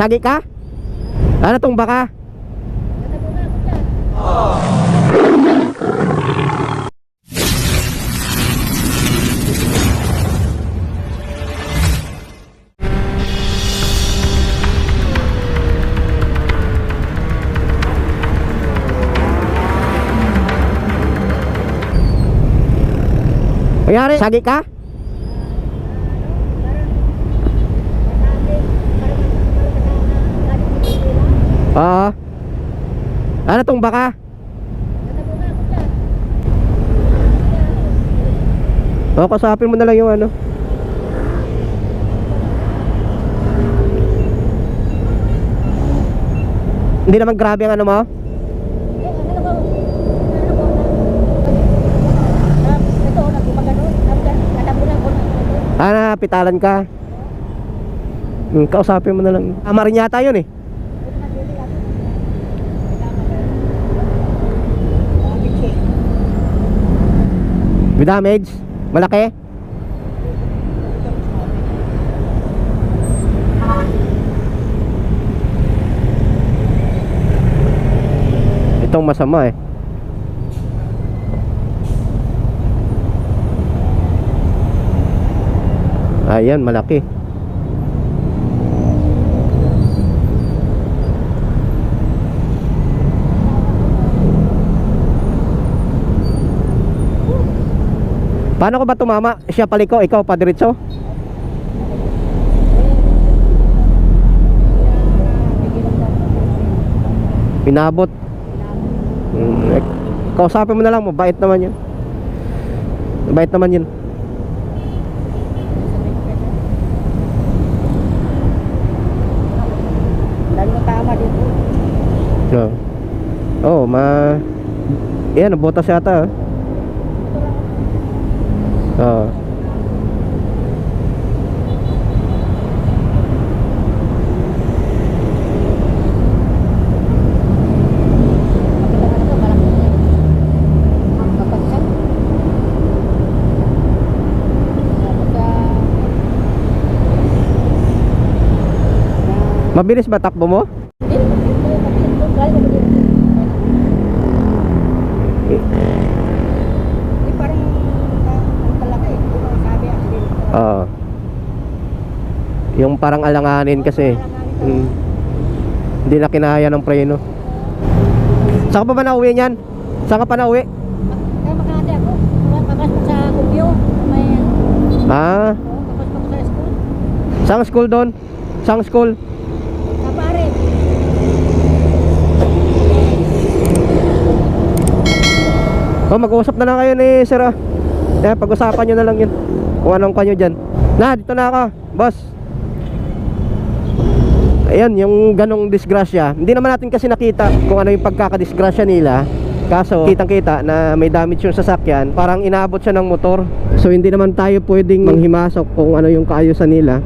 Sagi ka? Ano tong baka? Mayari, sagi ka? Oo. Ano tong baka? O, kasapin mo na lang yung ano. Hindi naman grabe ang ano mo? Ah, pitalan ka. Hmm, kausapin mo na lang. Tama rin yata yun eh. With damage? Malaki? Itong masama eh. Ayan, malaki. Paano ko ba tumama? Siya paliko, ikaw pa diretso? Pinabot. Mm, eh, kausapin mo na lang, mabait naman yun. Mabait naman yun. No. Oh, ma... Yan, nabotas yata. ah. Oo. Mabilis ba takbo mo? Oo. Yung parang alanganin kasi. Mm. Hindi na kinaya ng preno. Saan ka pa ba nauwi niyan? Saan ka pa nauwi? Ah, saan school doon? Saan school? Oh, mag-uusap na lang kayo ni Sir. ah. Eh, pag-usapan nyo na lang yun. Kung anong kanyo dyan. Na, dito na ako, boss. Ayan, yung ganong disgrasya. Hindi naman natin kasi nakita kung ano yung pagkakadisgrasya nila. Kaso, kitang-kita na may damage yung sasakyan. Parang inaabot siya ng motor. So, hindi naman tayo pwedeng manghimasok kung ano yung kaayusan nila.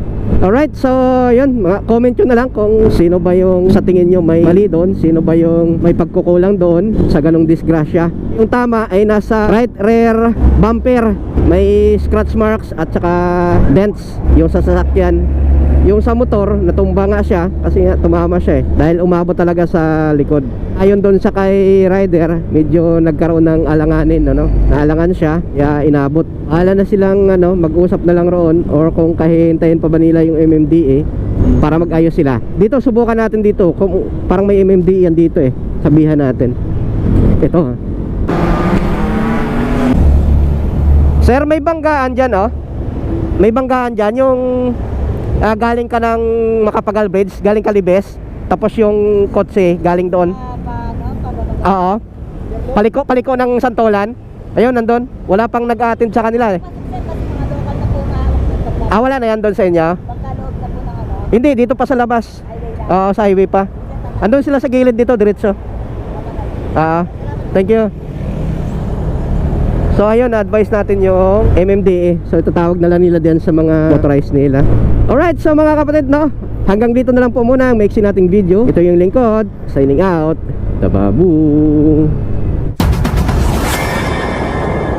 Alright, so yun, mga comment nyo na lang kung sino ba yung sa tingin nyo may mali doon, sino ba yung may pagkukulang doon sa ganong disgrasya. Yung tama ay nasa right rear bumper, may scratch marks at saka dents yung sa sasakyan. Yung sa motor, natumba nga siya kasi nga tumama siya eh dahil umabot talaga sa likod. Ayon doon sa kay rider, medyo nagkaroon ng alanganin ano. Naalangan siya, kaya inabot. Ala na silang ano, mag-usap na lang roon or kung kahihintayin pa ba nila yung MMDA para mag-ayos sila. Dito subukan natin dito kung parang may MMDA yan dito eh. Sabihan natin. Ito ha. Sir, may banggaan dyan oh. May banggaan dyan yung ah, galing ka ng Makapagal Bridge, galing ka Libes, tapos yung kotse galing doon. Oo. Paliko, paliko ng Santolan. Ayun, nandun. Wala pang nag-attend sa kanila eh. Ah, wala na yan doon sa inyo? Hindi, dito pa sa labas. Oo, sa highway pa. Andun sila sa gilid dito, diretso. Ah, thank you. So ayun, advice natin yung MMDA. So itatawag na lang nila diyan sa mga motorized nila. Alright, so mga kapatid, no? Hanggang dito na lang po muna ang maiksi nating video. Ito yung lingkod. Signing out. Tababu.